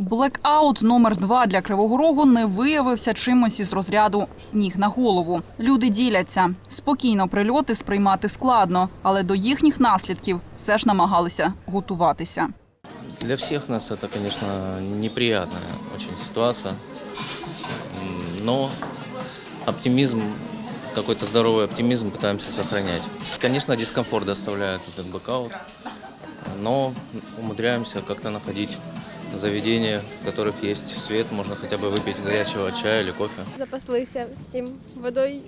Блекаут номер 2 для Кривого Рогу не виявився чимось із розряду сніг на голову. Люди діляться. Спокійно прильоти сприймати складно, але до їхніх наслідків все ж намагалися готуватися. Для всех нас это, конечно, неприятная очень ситуация, М, но оптимизм, какой-то здоровый оптимизм пытаемся сохранять. Конечно, дискомфорт доставляет этот блокаут, но умудряемся как-то находить заведения, в которых есть свет, можно хотя бы выпить горячего чая или кофе. Запаслися всім водою,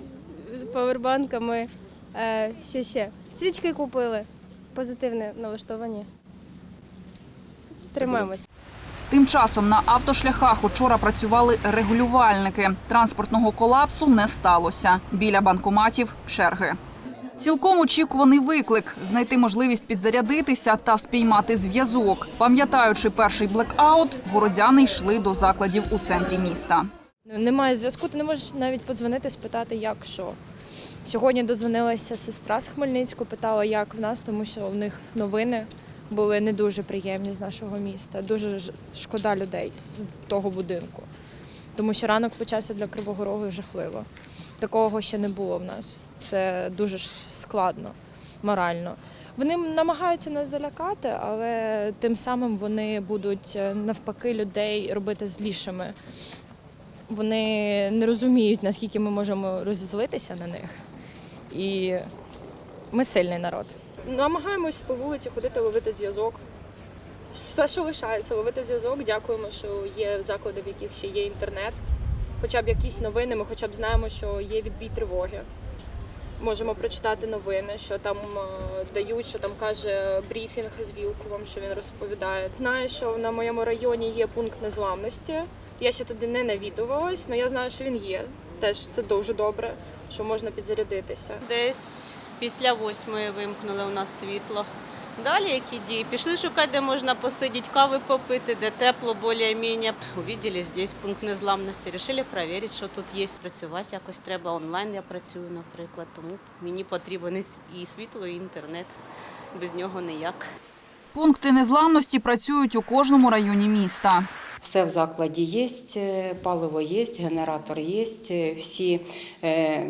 павербанками. Е, що ще? Свічки купили. Позитивне налаштовані. Тримаємось. Тим часом на автошляхах учора працювали регулювальники. Транспортного колапсу не сталося. Біля банкоматів черги. Цілком очікуваний виклик знайти можливість підзарядитися та спіймати зв'язок. Пам'ятаючи перший блекаут, городяни йшли до закладів у центрі міста. Ну, Немає зв'язку, ти не можеш навіть подзвонити, спитати, як що. Сьогодні додзвонилася сестра з Хмельницького, питала, як в нас, тому що в них новини були не дуже приємні з нашого міста. Дуже шкода людей з того будинку. Тому що ранок почався для Кривого Рогу жахливо. Такого ще не було в нас. Це дуже складно морально. Вони намагаються нас залякати, але тим самим вони будуть е, навпаки людей робити злішими. Вони не розуміють, наскільки ми можемо розізлитися на них. І ми сильний народ. Намагаємось по вулиці ходити, ловити зв'язок. Все, що лишається, ловити зв'язок. Дякуємо, що є заклади, в яких ще є інтернет. Хоча б якісь новини, ми хоча б знаємо, що є відбій тривоги. Можемо прочитати новини, що там е, дають, що там каже брифінг з Вілковим, що він розповідає. Знаю, що на моєму районі є пункт незламності. Я ще туди не навідувалась, але я знаю, що він є. Теж це дуже добре, що можна підзарядитися. Десь після восьмої вимкнули у нас світло. Далі які дії? Пішли шукати, де можна посидіти, кави попити, де тепло більш-менш. Увидели здесь пункт незламності. Рішили перевірити, що тут є. Працювати якось треба. Онлайн я працюю, наприклад. Тому мені потрібен і і світло, і інтернет. Без нього ніяк. Пункти незламності працюють у кожному районі міста. Все в закладі є, паливо є, генератор є, всі е,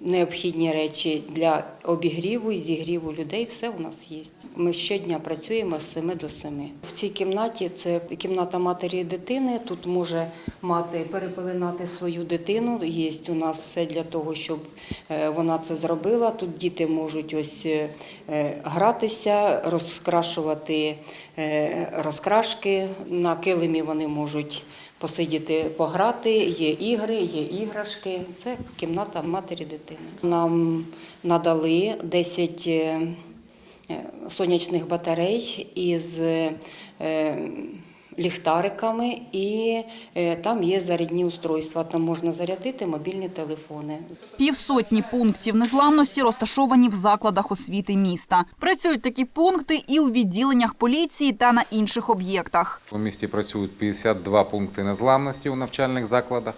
необхідні речі для обігріву і зігріву людей, все у нас є. Ми щодня працюємо з 7 до 7. В цій кімнаті це кімната матері і дитини. Тут може мати перепеленати свою дитину. Є у нас все для того, щоб е, вона це зробила. Тут діти можуть ось е, е, гратися, розкрашувати розкрашки. На килимі вони можуть посидіти, пограти. Є ігри, є іграшки. Це кімната матері дитини. Нам надали 10 е, е, сонячних батарей із е, ліхтариками, і е, там є зарядні устройства. Там можна зарядити мобільні телефони. Півсотні пунктів незламності розташовані в закладах освіти міста. Працюють такі пункти і у відділеннях поліції та на інших об'єктах. У місті працюють 52 пункти незламності у навчальних закладах.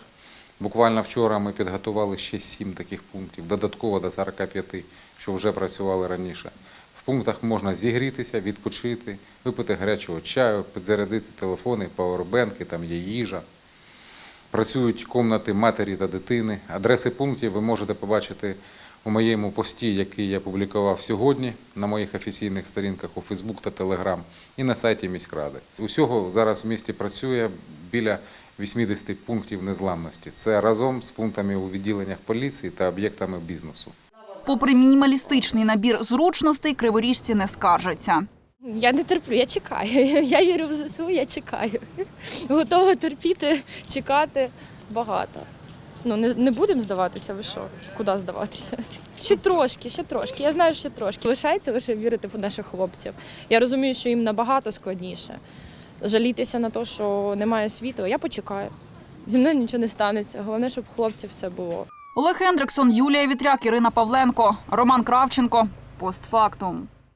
Буквально вчора ми підготували ще 7 таких пунктів, додатково до 45, що вже працювали раніше. Пунктах можна зігрітися, відпочити, випити гарячого чаю, підзарядити телефони, павербенки, там є їжа. Працюють кімнати матері та дитини. Адреси пунктів ви можете побачити у моєму пості, який я публікував сьогодні на моїх офіційних сторінках у Фейсбук та Телеграм і на сайті міськради. Усього зараз в місті працює біля 80 пунктів незламності. Це разом з пунктами у відділеннях поліції та об'єктами бізнесу. Попри мінімалістичний набір зручностей, криворіжці не скаржаться. Я не терплю, я чекаю. Я вірю в ЗСУ, я чекаю. Готова терпіти, чекати багато. Ну, не, не будемо здаватися, ви що? Куди здаватися? Ще трошки, ще трошки. Я знаю, ще трошки. Лишається лише вірити в наших хлопців. Я розумію, що їм набагато складніше. Жалітися на те, що немає світла, я почекаю. Зі мною нічого не станеться. Головне, щоб хлопців все було. Олег Хендриксон, Юлія Вітряк, Ірина Павленко, Роман Кравченко. Постфактум.